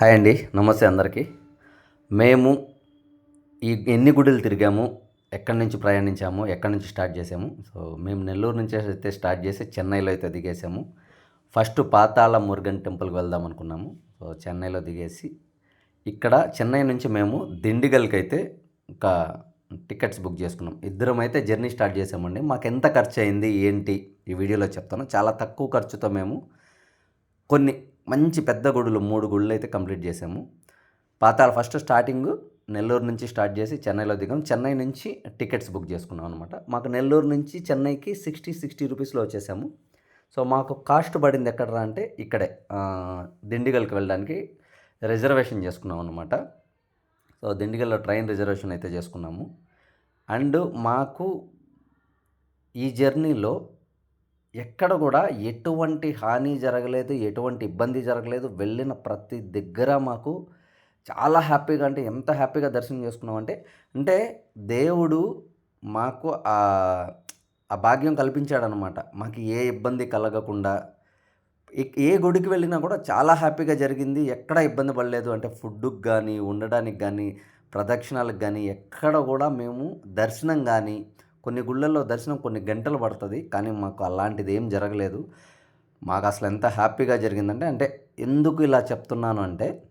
Hi అండి. నమస్తే అందరికీ. మేము ఈ ఎన్ని గుడులు తిరిగాము ఎక్కడి నుంచి ప్రయాణించాము ఎక్కడి నుంచి స్టార్ట్ చేసాము సో మేము నెల్లూరు నుంచి అయితే స్టార్ట్ చేసి చెన్నైలో అయితే దిగేసాము. ఫస్ట్ పాతాళ మురుగన్ టెంపుల్కి వెళ్దాం అనుకున్నాము. సో చెన్నైలో దిగేసి ఇక్కడ చెన్నై నుంచి మేము దిండిగల్కి అయితే ఒక టికెట్స్ బుక్ చేసుకున్నాం. ఇద్దరం అయితే జర్నీ స్టార్ట్ చేసామండి. మాకు ఎంత ఖర్చు అయింది ఏంటి ఈ వీడియోలో చెప్తాను. చాలా తక్కువ ఖర్చుతో మేము కొన్ని మంచి పెద్ద గుడులు మూడు గుళ్ళు అయితే కంప్లీట్ చేసాము. పాతాళ ఫస్ట్ స్టార్టింగ్ నెల్లూరు నుంచి స్టార్ట్ చేసి చెన్నైలో దిగాం. చెన్నై నుంచి టికెట్స్ బుక్ చేసుకున్నాం అనమాట మాకు నెల్లూరు నుంచి చెన్నైకి సిక్స్టీ సిక్స్టీ రూపీస్లో వచ్చేసాము. సో మాకు కాస్ట్ పడింది ఎక్కడరా అంటే ఇక్కడే దిండిగల్కి వెళ్ళడానికి రిజర్వేషన్ చేసుకున్నాం అనమాట సో దిండిగల్లో ట్రైన్ రిజర్వేషన్ అయితే చేసుకున్నాము. అండ్ మాకు ఈ జర్నీలో ఎక్కడ కూడా ఎటువంటి హాని జరగలేదు ఎటువంటి ఇబ్బంది జరగలేదు. వెళ్ళిన ప్రతి దగ్గర మాకు చాలా హ్యాపీగా అంటే ఎంత హ్యాపీగా దర్శనం చేసుకున్నామంటే అంటే దేవుడు మాకు ఆ భాగ్యం కల్పించాడనమాట. మాకు ఏ ఇబ్బంది కలగకుండా ఏ- ఏ గుడికి వెళ్ళినా కూడా చాలా హ్యాపీగా జరిగింది. ఎక్కడ ఇబ్బంది పడలేదు అంటే ఫుడ్కి కానీ ఉండడానికి కానీ ప్రదక్షిణాలకు కానీ ఎక్కడ కూడా మేము దర్శనం కానీ కొన్ని గుళ్ళల్లో దర్శనం కొన్ని గంటలు పడుతుంది కానీ మాకు అలాంటిది ఏం జరగలేదు. మాకు అసలు ఎంత హ్యాపీగా జరిగిందంటే అంటే ఎందుకు ఇలా చెప్తున్నాను అంటే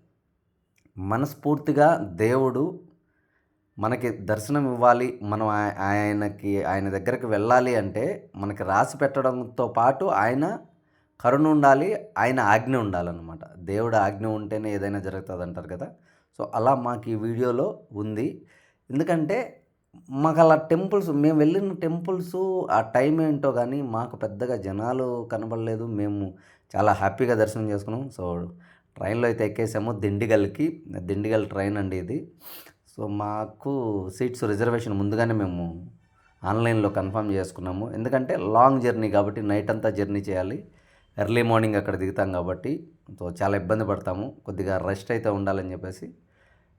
మనస్ఫూర్తిగా దేవుడు మనకి దర్శనం ఇవ్వాలి మనం ఆయ- ఆయనకి ఆయన దగ్గరికి వెళ్ళాలి అంటే మనకి రాసి పెట్టడంతో పాటు ఆయన కరుణ ఉండాలి ఆయన ఆజ్ఞ ఉండాలన్నమాట. దేవుడు ఆజ్ఞ ఉంటేనే ఏదైనా జరుగుతుంది అంటారు కదా. సో అలా మాకు ఈ వీడియోలో ఉంది. ఎందుకంటే మాకు అలా టెంపుల్స్ మేము వెళ్ళిన టెంపుల్స్ ఆ టైం ఏంటో కానీ మాకు పెద్దగా జనాలు కనబడలేదు. మేము చాలా హ్యాపీగా దర్శనం చేసుకున్నాం. సో ట్రైన్లో అయితే ఎక్కేసాము దిండిగల్కి. దిండిగల్ ట్రైన్ అండి ఇది. సో మాకు సీట్స్ రిజర్వేషన్ ముందుగానే మేము ఆన్లైన్లో కన్ఫర్మ్ చేసుకున్నాము. ఎందుకంటే లాంగ్ జర్నీ కాబట్టి నైట్ అంతా జర్నీ చేయాలి. ఎర్లీ మార్నింగ్ అక్కడ దిగుతాం కాబట్టి. సో చాలా ఇబ్బంది పడతాము. కొద్దిగా రెస్ట్ అయితే ఉండాలని చెప్పేసి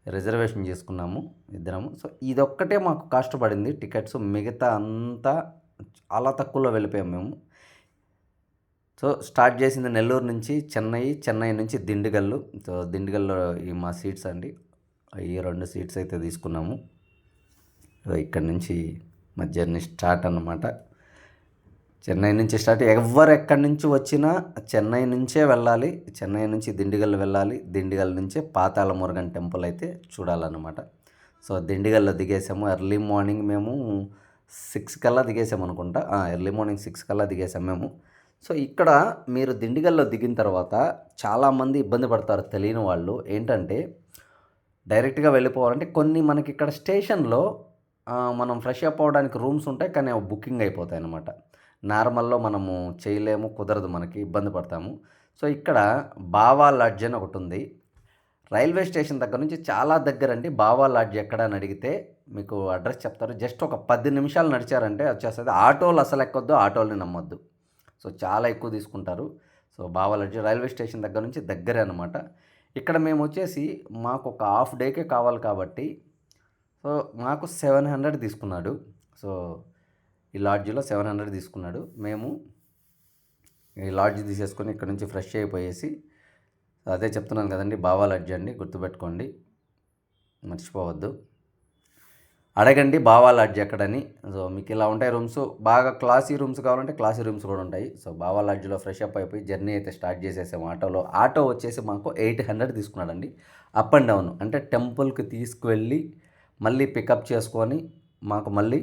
రిజర్వేషన్ చేసుకున్నాము ఇద్దరము. సో ఇదొక్కటే మాకు కాస్ట్ పడింది. టికెట్స్ మిగతా అంతా చాలా తక్కువలో వెళ్ళిపోయాం మేము. సో స్టార్ట్ చేసింది నెల్లూరు నుంచి చెన్నై చెన్నై నుంచి దిండుగల్లు. సో దిండుగల్లో ఈ మా సీట్స్ అండి. ఈ రెండు సీట్స్ అయితే తీసుకున్నాము. ఇక్కడ నుంచి మా జర్నీ స్టార్ట్ అన్నమాట. చెన్నై నుంచి స్టార్ట్ ఎవరు ఎక్కడి నుంచి వచ్చినా చెన్నై నుంచే వెళ్ళాలి. చెన్నై నుంచి దిండిగల్ వెళ్ళాలి. దిండిగల్ నుంచే పాతాళ మురుగన్ టెంపుల్ అయితే చూడాలన్నమాట. సో దిండిగల్లో దిగేసాము. ఎర్లీ మార్నింగ్ మేము సిక్స్ కల్లా దిగేసాము అనుకుంటా. ఎర్లీ మార్నింగ్ సిక్స్ కల్లా దిగేసాము మేము. సో ఇక్కడ మీరు దిండిగల్లో దిగిన తర్వాత చాలామంది ఇబ్బంది పడతారు తెలియని వాళ్ళు. ఏంటంటే డైరెక్ట్గా వెళ్ళిపోవాలంటే కొన్ని మనకి ఇక్కడ స్టేషన్లో మనం ఫ్రెష్ అప్ అవ్వడానికి రూమ్స్ ఉంటాయి. కానీ బుకింగ్ అయిపోతాయి అన్నమాట నార్మల్లో మనము చేయలేము కుదరదు మనకి ఇబ్బంది పడతాము. సో ఇక్కడ బావా లాడ్జ్ అని ఒకటి ఉంది రైల్వే స్టేషన్ దగ్గర నుంచి చాలా దగ్గర అండి బావా లాడ్జ్ ఎక్కడ అని అడిగితే మీకు అడ్రస్ చెప్తారు. జస్ట్ ఒక పది నిమిషాలు నడిచారంటే వచ్చేస్తుంది. ఆటోలు అసలు ఎక్కొద్దు ఆటోల్ని నమ్మొద్దు. సో చాలా ఎక్కువ తీసుకుంటారు. సో బావా లాడ్జ్ రైల్వే స్టేషన్ దగ్గర నుంచి దగ్గరే అనమాట ఇక్కడ మేము వచ్చేసి మాకు ఒక హాఫ్ డేకే కావాలి కాబట్టి సో మాకు సెవెన్ హండ్రెడ్ తీసుకున్నాడు. సో ఈ లాడ్జ్లో సెవెన్ హండ్రెడ్ తీసుకున్నాడు. మేము ఈ లాడ్జ్ తీసేసుకొని ఇక్కడ నుంచి ఫ్రెష్ అయిపోయేసి అదే చెప్తున్నాను కదండి బావా లాడ్జ్ అండి గుర్తుపెట్టుకోండి. మర్చిపోవద్దు. అడగండి బావా లాడ్జ్ ఎక్కడని. సో మీకు ఇలా ఉంటాయి రూమ్స్. బాగా క్లాసీ రూమ్స్ కావాలంటే క్లాసీ రూమ్స్ కూడా ఉంటాయి. సో బావా లాడ్జ్లో ఫ్రెష్ అప్ అయిపోయి జర్నీ అయితే స్టార్ట్ చేసేసాము ఆటోలో. ఆటో వచ్చేసి మాకు eight hundred తీసుకున్నాడండి. Up and down. అంటే టెంపుల్కి తీసుకువెళ్ళి మళ్ళీ పికప్ చేసుకొని మాకు మళ్ళీ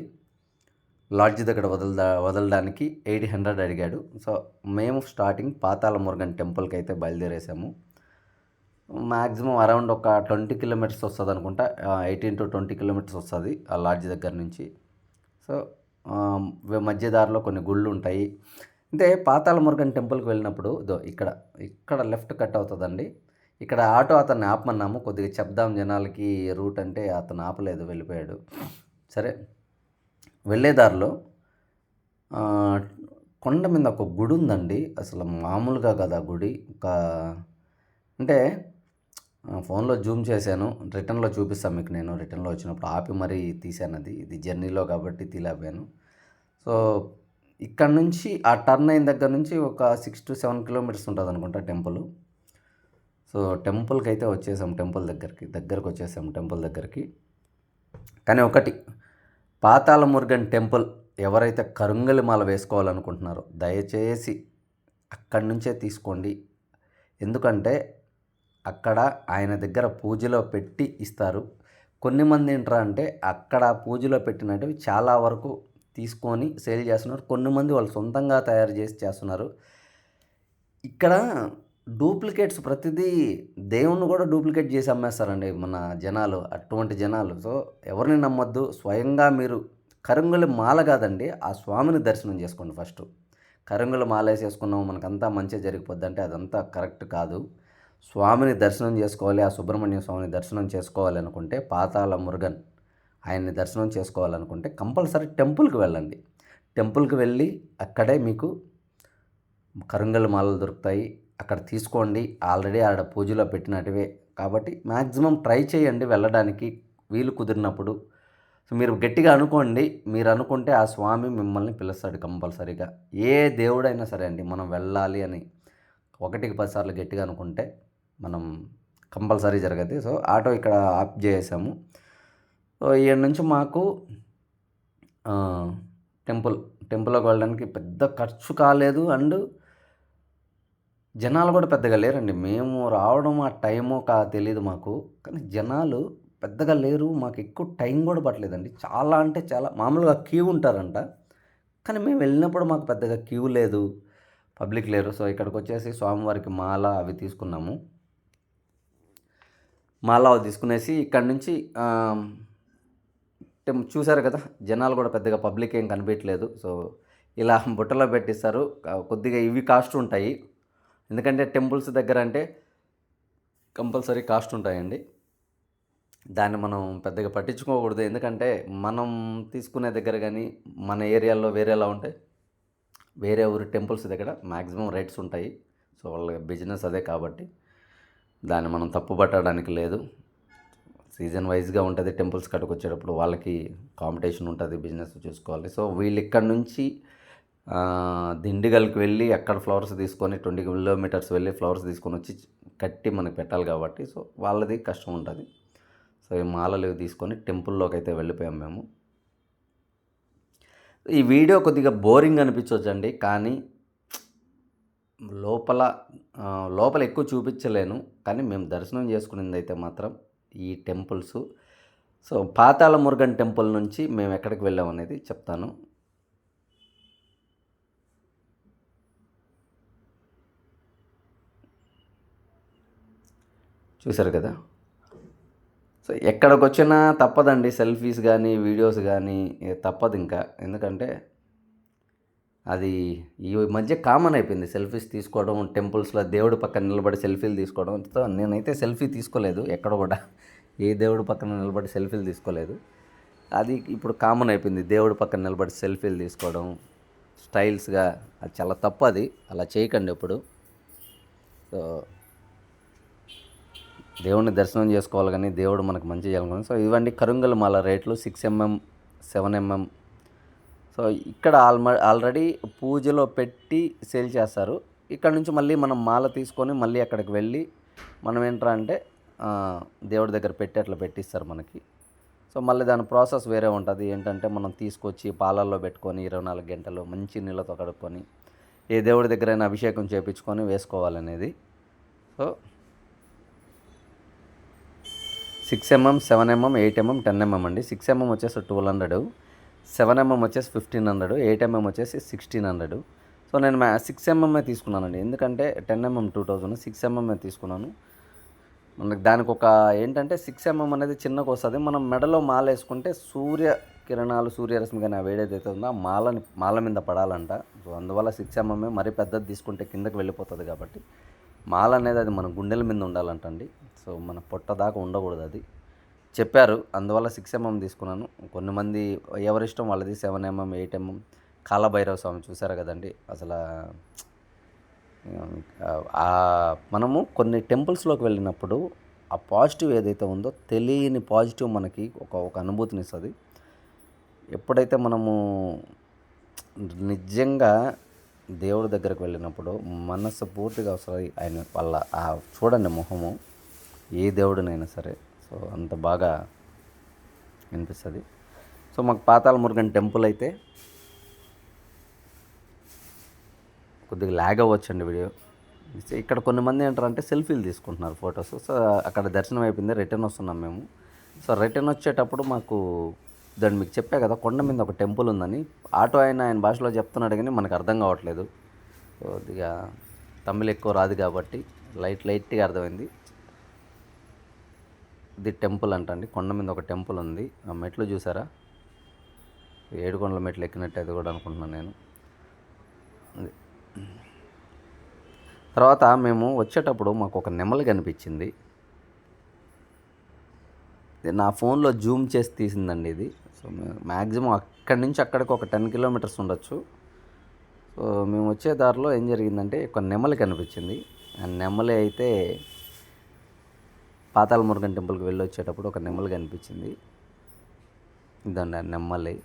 లాడ్జ్ దగ్గర వదలదా వదలడానికి ఎయిట్ హండ్రెడ్ అడిగాడు. సో మేము స్టార్టింగ్ పాతాల మురుగన్ టెంపుల్కి అయితే బయలుదేరేసాము. మ్యాక్సిమం అరౌండ్ ఒక ట్వంటీ కిలోమీటర్స్ వస్తుంది అనుకుంటా ఎయిటీన్ టు ట్వంటీ కిలోమీటర్స్ వస్తుంది ఆ లాడ్జ్ దగ్గర నుంచి. సో మధ్యదారిలో మధ్య దారిలో కొన్ని గుళ్ళు ఉంటాయి. అంటే పాతాల మురుగన్ టెంపుల్కి వెళ్ళినప్పుడు ఇదో ఇక్కడ ఇక్కడ లెఫ్ట్ కట్ అవుతుందండి. ఇక్కడ ఆటో అతన్ని ఆపమన్నాము. కొద్దిగా చెప్దాం జనాలకి రూట్ అంటే అతను ఆపలేదు వెళ్ళిపోయాడు. సరే వెళ్ళే దారిలో కొండ మీద ఒక గుడి ఉందండి. అసలు మామూలుగా కదా గుడి. ఒక అంటే ఫోన్లో జూమ్ చేశాను. రిటర్న్లో చూపిస్తాను మీకు నేను. రిటర్న్లో వచ్చినప్పుడు ఆపి మరీ తీశాను అది. ఇది జర్నీలో కాబట్టి తీలేపాను సో ఇక్కడ నుంచి ఆ టర్న్ అయిన దగ్గర నుంచి ఒక సిక్స్ టు సెవెన్ కిలోమీటర్స్ ఉంటుంది అనుకుంటా టెంపుల్. సో టెంపుల్కి అయితే వచ్చేసాం. టెంపుల్ దగ్గరికి దగ్గరకు వచ్చేసాం టెంపుల్ దగ్గరికి. కానీ ఒకటి పాతాళ మురుగన్ టెంపుల్ ఎవరైతే కరుంగలి మాల వేసుకోవాలనుకుంటున్నారో దయచేసి అక్కడి నుంచే తీసుకోండి. ఎందుకంటే అక్కడ ఆయన దగ్గర పూజలో పెట్టి ఇస్తారు. కొన్ని మంది ఏంట్రా అంటే అక్కడ పూజలో పెట్టినవి చాలా వరకు తీసుకొని సేల్ చేస్తున్నారు. కొన్ని మంది వాళ్ళు సొంతంగా తయారు చేసి చేస్తున్నారు. ఇక్కడ డూప్లికేట్స్ ప్రతిదీ దేవుణ్ణి కూడా డూప్లికేట్ చేసి అమ్మేస్తారండి మన జనాలు అటువంటి జనాలు. సో ఎవరిని నమ్మొద్దు. స్వయంగా మీరు కరంగుల మాల కాదండి ఆ స్వామిని దర్శనం చేసుకోండి ఫస్ట్. కరంగుల మాల వేసేసుకున్నాము మనకంతా మంచిగా జరిగిపోద్ది అంటే అదంతా కరెక్ట్ కాదు. స్వామిని దర్శనం చేసుకోవాలి ఆ సుబ్రహ్మణ్య స్వామిని దర్శనం చేసుకోవాలి అనుకుంటే పాతాళ మురుగన్ ఆయన్ని దర్శనం చేసుకోవాలనుకుంటే కంపల్సరీ టెంపుల్కి వెళ్ళండి. టెంపుల్కి వెళ్ళి అక్కడే మీకు కరుంగల్ మాలలు దొరుకుతాయి. అక్కడ తీసుకోండి. ఆల్రెడీ ఆడ పూజలో పెట్టినట్టువే కాబట్టి మ్యాక్సిమం ట్రై చేయండి వెళ్ళడానికి. వీలు కుదిరినప్పుడు. సో మీరు గట్టిగా అనుకోండి. మీరు అనుకుంటే ఆ స్వామి మిమ్మల్ని పిలుస్తాడు కంపల్సరీగా. ఏ దేవుడైనా సరే అండి మనం వెళ్ళాలి అని ఒకటికి పదిసార్లు గట్టిగా అనుకుంటే మనం కంపల్సరీ జరగదు. సో ఆటో ఇక్కడ ఆఫ్ చేసాము సో ఇక్కడ నుంచి మాకు టెంపుల్ టెంపుల్లోకి వెళ్ళడానికి పెద్ద ఖర్చు కాలేదు. అండ్ జనాలు కూడా పెద్దగా లేరండి. మేము రావడం ఆ టైమో కా తెలియదు మాకు. కానీ జనాలు పెద్దగా లేరు. మాకు ఎక్కువ టైం కూడా పట్టలేదండి. చాలా అంటే చాలా మామూలుగా క్యూ ఉంటారంట. కానీ మేము వెళ్ళినప్పుడు మాకు పెద్దగా క్యూ లేదు. పబ్లిక్ లేరు. సో ఇక్కడికి వచ్చేసి స్వామివారికి మాల అవి తీసుకున్నాము. మాల అవి తీసుకునేసి ఇక్కడ నుంచి చూసారు కదా జనాలు కూడా పెద్దగా పబ్లిక్ ఏం కనిపించలేదు సో ఇలా బుట్టలో పెట్టిస్తారు. కొద్దిగా ఇవి కాస్ట్ ఉంటాయి. ఎందుకంటే టెంపుల్స్ దగ్గర అంటే కంపల్సరీ కాస్ట్ ఉంటాయండి. దాన్ని మనం పెద్దగా పట్టించుకోకూడదు. ఎందుకంటే మనం తీసుకునే దగ్గర కానీ మన ఏరియాలో వేరేలా ఉంటాయి వేరే ఊరి టెంపుల్స్ దగ్గర మ్యాక్సిమం రేట్స్ ఉంటాయి. సో వాళ్ళ బిజినెస్ అదే కాబట్టి దాన్ని మనం తప్పు పట్టడానికి లేదు. సీజన్ వైజ్గా ఉంటుంది టెంపుల్స్ కట్టుకొచ్చేటప్పుడు వాళ్ళకి కాంపిటీషన్ ఉంటుంది బిజినెస్ చూసుకోవాలి. సో వీళ్ళు ఇక్కడ నుంచి దిండిగల్కి వెళ్ళి అక్కడ ఫ్లవర్స్ తీసుకొని ట్వంటీ కిలోమీటర్స్ వెళ్ళి ఫ్లవర్స్ తీసుకొని వచ్చి కట్టి మనకి పెట్టాలి కాబట్టి సో వాళ్ళది కష్టం ఉంటుంది. సో ఈ మాలలు తీసుకొని టెంపుల్లోకి అయితే వెళ్ళిపోయాం మేము. ఈ వీడియో కొద్దిగా బోరింగ్ అనిపించవచ్చండి కానీ లోపల లోపల ఎక్కువ చూపించలేను కానీ మేము దర్శనం చేసుకునేది అయితే మాత్రం ఈ temples. So Patala Murugan temple నుంచి మేము ఎక్కడికి వెళ్ళాం అనేది చెప్తాను. చూసారు కదా? సో ఎక్కడికి వచ్చినా తప్పదండి సెల్ఫీస్ కానీ వీడియోస్ కానీ తప్పదు ఇంకా. ఎందుకంటే అది ఈ మధ్య కామన్ అయిపోయింది. సెల్ఫీస్ తీసుకోవడం టెంపుల్స్లో దేవుడి పక్కన నిలబడి సెల్ఫీలు తీసుకోవడం. నేనైతే సెల్ఫీ తీసుకోలేదు ఎక్కడ కూడా. ఏ దేవుడి పక్కన నిలబడి సెల్ఫీలు తీసుకోలేదు. అది ఇప్పుడు కామన్ అయిపోయింది. దేవుడి పక్కన నిలబడి సెల్ఫీలు తీసుకోవడం స్టైల్స్గా. అది చాలా తప్పు అది. అలా చేయకండి ఎప్పుడు. సో దేవుడిని దర్శనం చేసుకోవాలి కానీ దేవుడు మనకు మంచి చేయాలి సో ఇవన్నీ కరుంగల్ మాల రేట్లు six mm seven mm. So ఇక్కడ ఆల్మ ఆల్రెడీ పూజలో పెట్టి సేల్ చేస్తారు. ఇక్కడ నుంచి మళ్ళీ మనం మాల తీసుకొని మళ్ళీ అక్కడికి వెళ్ళి మనం ఏంట్రా అంటే దేవుడి దగ్గర పెట్టి అట్లా పెట్టిస్తారు మనకి. సో మళ్ళీ దాని ప్రాసెస్ వేరే ఉంటుంది. ఏంటంటే మనం తీసుకొచ్చి పాలల్లో పెట్టుకొని ఇరవై నాలుగు గంటలు మంచి నీళ్ళతో కడుక్కొని ఏ దేవుడి దగ్గరైనా అభిషేకం చేయించుకొని వేసుకోవాలనేది. So six mm seven mm eight mm ten mm అండి. సిక్స్ ఎంఎం వచ్చేసి ట్వెల్వ్ హండ్రెడ్. సెవెన్ ఎంఎం వచ్చేసి ఫిఫ్టీన్ హండ్రెడ్. ఎయిట్ ఎంఎం వచ్చేసి సిక్స్టీన్ హండ్రెడ్. సో నేను మ్యా సిక్స్ ఎంఎంఏ తీసుకున్నానండి. ఎందుకంటే ten mm two thousand six ఎంఎంఏ తీసుకున్నాను. మనకి దానికి ఒక ఏంటంటే సిక్స్ ఎంఎం అనేది చిన్నకు వస్తుంది మనం మెడలో మాల వేసుకుంటే సూర్య కిరణాలు సూర్యరశ్మి కానీ ఆ ఏదైతే ఉందో ఆ మాలని మాల మీద పడాలంట. సో అందువల్ల సిక్స్ ఎంఎంఏ మరీ పెద్దది తీసుకుంటే కిందకి వెళ్ళిపోతుంది కాబట్టి మాల అనేది అది మన గుండెల మీద ఉండాలంటండి. సో మన పొట్ట దాకా ఉండకూడదు అది. చెప్పారు అందువల్ల సిక్స్ ఎంఎం తీసుకున్నాను. కొన్ని మంది ఎవరిష్టం వాళ్ళది seven mm eight mm Kalabhairava స్వామి చూసారు కదండి. అసలు మనము కొన్ని టెంపుల్స్లోకి వెళ్ళినప్పుడు ఆ పాజిటివ్ ఏదైతే ఉందో తెలియని పాజిటివ్ మనకి ఒక ఒక అనుభూతిని ఇస్తుంది ఎప్పుడైతే మనము నిజంగా దేవుడి దగ్గరకు వెళ్ళినప్పుడు మనస్సు పూర్తిగా వస్తుంది ఆయన వాళ్ళ ఆ చూడండి మొహము ఏ దేవుడినైనా సరే. సో అంత బాగా అనిపిస్తుంది సో మాకు పాతాల మురుగన్ టెంపుల్ అయితే కొద్దిగా ల్యాగ్ అవ్వచ్చండి వీడియో. ఇక్కడ కొన్ని మంది ఏంటారంటే సెల్ఫీలు తీసుకుంటున్నారు ఫొటోస్. సో అక్కడ దర్శనం అయిపోయింది రిటర్న్ వస్తున్నాం మేము. సో రిటర్న్ వచ్చేటప్పుడు మాకు దాన్ని మీకు చెప్పా కదా కొండ మీద ఒక టెంపుల్ ఉందని. ఆటో ఆయన ఆయన భాషలో చెప్తున్నాడు కానీ మనకు అర్థం కావట్లేదు. కొద్దిగా తమిళ ఎక్కువ రాదు కాబట్టి లైట్ లైట్గా అర్థమైంది. ఇది టెంపుల్ అంటండి కొండ మీద ఒక టెంపుల్ ఉంది. ఆ మెట్లు చూసారా? ఏడుకొండల మెట్లు ఎక్కినట్టు అది కూడా అనుకుంటున్నాను నేను. తర్వాత మేము వచ్చేటప్పుడు మాకు ఒక నెమలి కనిపించింది. నా ఫోన్లో జూమ్ చేసి తీసిందండి ఇది. సో మ్యాక్సిమం అక్కడి నుంచి అక్కడికి ఒక టెన్ కిలోమీటర్స్ ఉండొచ్చు. సో మేము వచ్చే దారిలో ఏం జరిగిందంటే ఒక నెమలి కనిపించింది. ఆ నెమలి అయితే పాతాల మురుగన్ టెంపుల్కి వెళ్ళి వచ్చేటప్పుడు ఒక నెమలి కనిపించింది. ఇదండి ఆ నెమ్మలి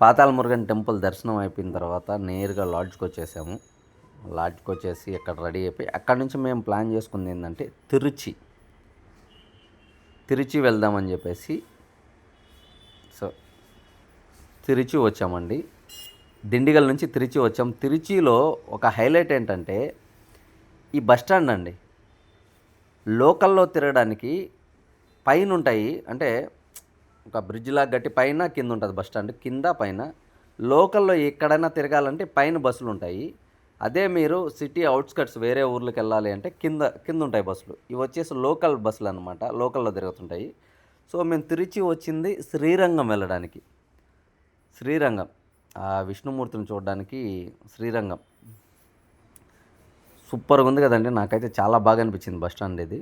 పాతాల మురుగన్ టెంపుల్ దర్శనం అయిపోయిన తర్వాత నేరుగా లాడ్జ్కి వచ్చేసాము. లాడ్జ్కి వచ్చేసి అక్కడ రెడీ అయిపోయి అక్కడ నుంచి మేము ప్లాన్ చేసుకుంది ఏంటంటే తిరుచి. తిరిచి వెళ్దామని చెప్పేసి. సో తిరిచి వచ్చామండి. దిండిగల్ నుంచి తిరిచి వచ్చాం. తిరుచిలో ఒక హైలైట్ ఏంటంటే ఈ బస్ స్టాండ్ అండి. లోకల్లో తిరగడానికి పైన ఉంటాయి అంటే ఒక బ్రిడ్జ్లా గట్టి పైన కింద ఉంటుంది బస్ స్టాండ్. కింద పైన లోకల్లో ఎక్కడైనా తిరగాలంటే పైన బస్సులు ఉంటాయి అదే మీరు సిటీ అవుట్స్కట్స్ వేరే ఊర్లకు వెళ్ళాలి అంటే కింద కింద ఉంటాయి బస్సులు. ఇవి వచ్చేసి లోకల్ బస్సులు అనమాట లోకల్లో తిరుగుతుంటాయి. సో మేము తిరిచి వచ్చింది శ్రీరంగం వెళ్ళడానికి. శ్రీరంగం. ఆ విష్ణుమూర్తిని చూడడానికి శ్రీరంగం. సూపర్గా ఉంది కదండి. నాకైతే చాలా బాగా అనిపించింది బస్ స్టాండ్ ఇది.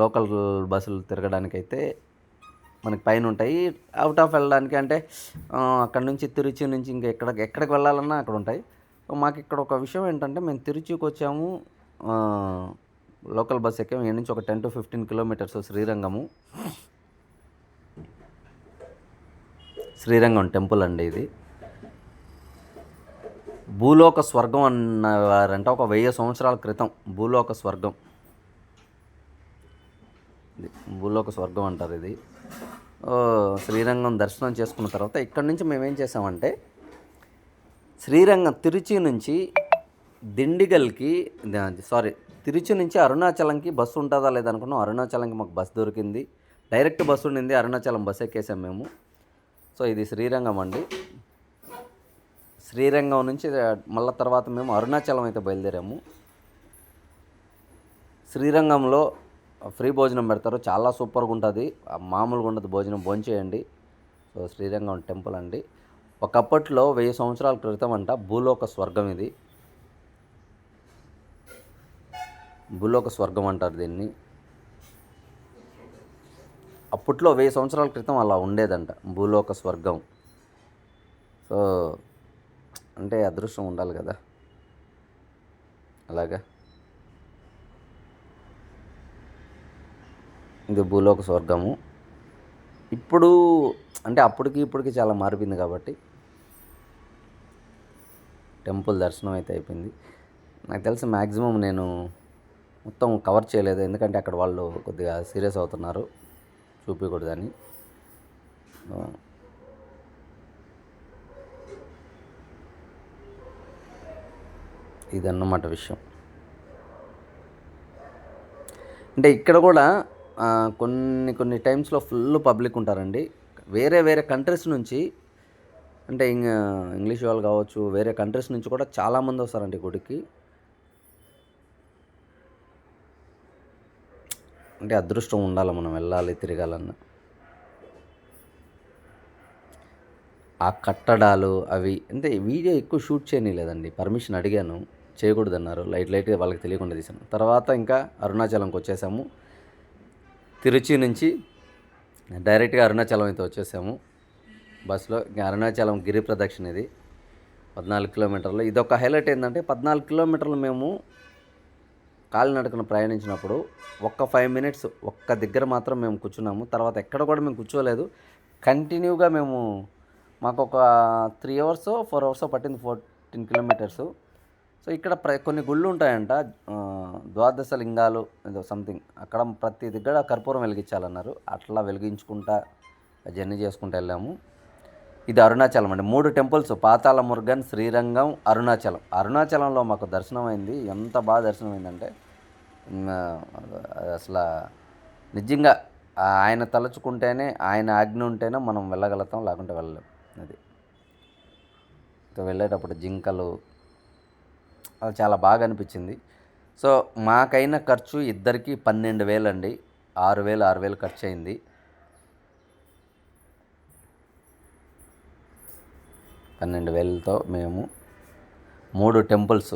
లోకల్ బస్సులు తిరగడానికైతే మనకి పైన ఉంటాయి. అవుట్ ఆఫ్ వెళ్ళడానికి అంటే అక్కడ నుంచి తిరుచి నుంచి ఇంకా ఎక్కడ ఎక్కడికి వెళ్ళాలన్నా అక్కడ ఉంటాయి. మాకు ఇక్కడ ఒక విషయం ఏంటంటే మేము తిరుచికి వచ్చాము లోకల్ బస్ ఎక్కాము ఇక్కడ నుంచి ఒక ten to fifteen kilometres Srirangam. Srirangam temple అండి ఇది. భూలోక స్వర్గం అన్నవారంట ఒక వెయ్యి సంవత్సరాల క్రితం భూలోక స్వర్గం. భూలోక స్వర్గం అంటారు ఇది. శ్రీరంగం దర్శనం చేసుకున్న తర్వాత ఇక్కడ నుంచి మేము ఏం చేసామంటే శ్రీరంగం తిరుచి నుంచి దిండిగల్కి సారీ తిరుచి నుంచి అరుణాచలంకి బస్సు ఉంటుందా లేదనుకున్నాం అరుణాచలంకి మాకు బస్సు దొరికింది. డైరెక్ట్ బస్సు ఉండింది. అరుణాచలం బస్సు ఎక్కేసాం మేము. సో ఇది శ్రీరంగం అండి. శ్రీరంగం నుంచి మళ్ళీ తర్వాత మేము అరుణాచలం అయితే బయలుదేరాము. శ్రీరంగంలో ఫ్రీ భోజనం పెడతారు. చాలా సూపర్గా ఉంటుంది. మామూలుగా ఉండదు. భోజనం భోంచేయండి. సో శ్రీరంగం టెంపుల్ అండి. ఒకప్పట్లో వెయ్యి సంవత్సరాల క్రితం అంట భూలోక స్వర్గం ఇది. భూలోక స్వర్గం అంటారు దీన్ని. అప్పట్లో వెయ్యి సంవత్సరాల క్రితం అలా ఉండేదంట భూలోక స్వర్గం. సో అంటే అదృష్టం ఉండాలి కదా. అలాగా? ఇది భూలోక స్వర్గము. ఇప్పుడు అంటే అప్పటికి ఇప్పటికి చాలా మారిపోయింది కాబట్టి టెంపుల్ దర్శనం అయితే అయిపోయింది. నాకు తెలిసి మ్యాక్సిమం నేను మొత్తం కవర్ చేయలేదు. ఎందుకంటే అక్కడ వాళ్ళు కొద్దిగా సీరియస్ అవుతున్నారు. చూపించకూడదని ఇదన్నమాట విషయం. అంటే ఇక్కడ కూడా కొన్ని కొన్ని టైమ్స్లో ఫుల్ పబ్లిక్ ఉంటారండి. వేరే వేరే కంట్రీస్ నుంచి అంటే ఇంకా ఇంగ్లీష్ వాళ్ళు కావచ్చు వేరే కంట్రీస్ నుంచి కూడా చాలామంది వస్తారండి గుడికి. అంటే అదృష్టం ఉండాలి మనం వెళ్ళాలి తిరగాలన్న. ఆ కట్టడాలు అవి అంటే వీడియో ఎక్కువ షూట్ చేయనీలేదండి పర్మిషన్ అడిగాను చేయకూడదన్నారు. లైట్ లైట్గా వాళ్ళకి తెలియకుండా తీసాను తర్వాత ఇంకా అరుణాచలంకి వచ్చేసాము. తిరుచి నుంచి డైరెక్ట్గా అరుణాచలం అయితే వచ్చేసాము. బస్సులో అరుణాచలం గిరి ప్రదక్షిణ ఇది. పద్నాలుగు కిలోమీటర్లు. ఇది ఒక హైలైట్ ఏంటంటే పద్నాలుగు కిలోమీటర్లు మేము కాలినడకన ప్రయాణించినప్పుడు ఒక్క ఫైవ్ మినిట్స్ ఒక్క దగ్గర మాత్రం మేము కూర్చున్నాము. తర్వాత ఎక్కడ కూడా మేము కూర్చోలేదు. కంటిన్యూగా మేము మాకు ఒక త్రీ అవర్స్ ఫోర్ అవర్స్ పట్టింది ఫోర్టీన్ కిలోమీటర్స్. సో ఇక్కడ ప్ర కొన్ని గుళ్ళు ఉంటాయంట. ద్వాదశ లింగాలు ఏదో సంథింగ్. అక్కడ ప్రతి దగ్గర కర్పూరం వెలిగించాలన్నారు. అట్లా వెలిగించుకుంటా జర్నీ చేసుకుంటూ వెళ్ళాము. ఇది అరుణాచలం అండి. మూడు టెంపుల్స్ పాతాళ మురుగన్ శ్రీరంగం అరుణాచలం. అరుణాచలంలో మాకు దర్శనం అయింది ఎంత బాగా దర్శనం అయిందంటే అసలు నిజంగా ఆయన తలుచుకుంటేనే ఆయన ఆజ్ఞ ఉంటేనే మనం వెళ్ళగలుగుతాం లేకుంటే వెళ్ళలేం. అది. వెళ్ళేటప్పుడు జింకలు అది చాలా బాగా అనిపించింది. సో మాకైన ఖర్చు ఇద్దరికి పన్నెండు వేలు అండి ఆరు వేలు ఆరు వేలు ఖర్చు అయింది పన్నెండు వేలతో మేము మూడు టెంపుల్స్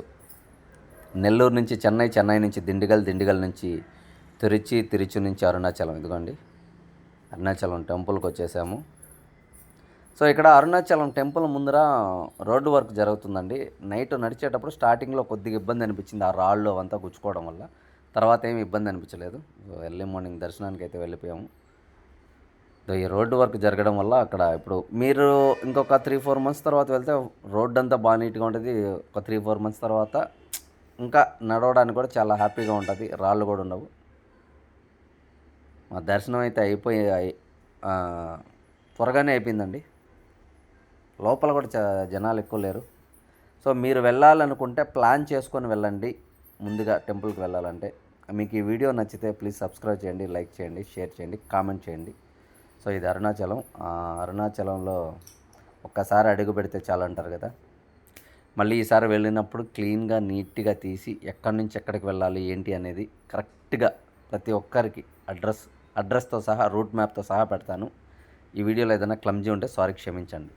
నెల్లూరు నుంచి చెన్నై చెన్నై నుంచి దిండిగల్ దిండిగల్ నుంచి తిరుచి తిరుచి నుంచి అరుణాచలం. ఇదిగోండి అరుణాచలం టెంపుల్కి వచ్చేసాము. సో ఇక్కడ అరుణాచలం టెంపుల్ ముందర రోడ్డు వర్క్ జరుగుతుందండి. నైట్ నడిచేటప్పుడు స్టార్టింగ్లో కొద్దిగా ఇబ్బంది అనిపించింది ఆ రాళ్ళు అవంతా గుచ్చుకోవడం వల్ల. తర్వాత ఏమి ఇబ్బంది అనిపించలేదు. ఎర్లీ మార్నింగ్ దర్శనానికి అయితే వెళ్ళిపోయాము. ఈ రోడ్డు వర్క్ జరగడం వల్ల అక్కడ ఇప్పుడు మీరు ఇంకొక త్రీ ఫోర్ మంత్స్ తర్వాత వెళ్తే రోడ్డు అంతా బాగా నీట్గా ఉంటుంది. ఒక త్రీ ఫోర్ మంత్స్ తర్వాత ఇంకా నడవడానికి కూడా చాలా హ్యాపీగా ఉంటుంది. రాళ్ళు కూడా ఉండవు. మా దర్శనం అయితే అయిపోయి త్వరగానే అయిపోయిందండి. లోపల కూడా జనాలు ఎక్కువ లేరు. సో మీరు వెళ్ళాలనుకుంటే ప్లాన్ చేసుకొని వెళ్ళండి. ముందుగా టెంపుల్కి వెళ్ళాలంటే. మీకు ఈ వీడియో నచ్చితే ప్లీజ్ సబ్స్క్రైబ్ చేయండి లైక్ చేయండి షేర్ చేయండి కామెంట్ చేయండి. సో ఇది అరుణాచలం. అరుణాచలంలో ఒక్కసారి అడుగు పెడితే చాలు అంటారు కదా. మళ్ళీ ఈసారి వెళ్ళినప్పుడు క్లీన్గా నీట్గా తీసి ఎక్కడి నుంచి ఎక్కడికి వెళ్ళాలి ఏంటి అనేది కరెక్ట్గా ప్రతి ఒక్కరికి అడ్రస్ అడ్రస్తో సహా రూట్ మ్యాప్తో సహా పెడతాను. ఈ వీడియోలో ఏదైనా క్లమ్జీ ఉంటే సారీ క్షమించండి.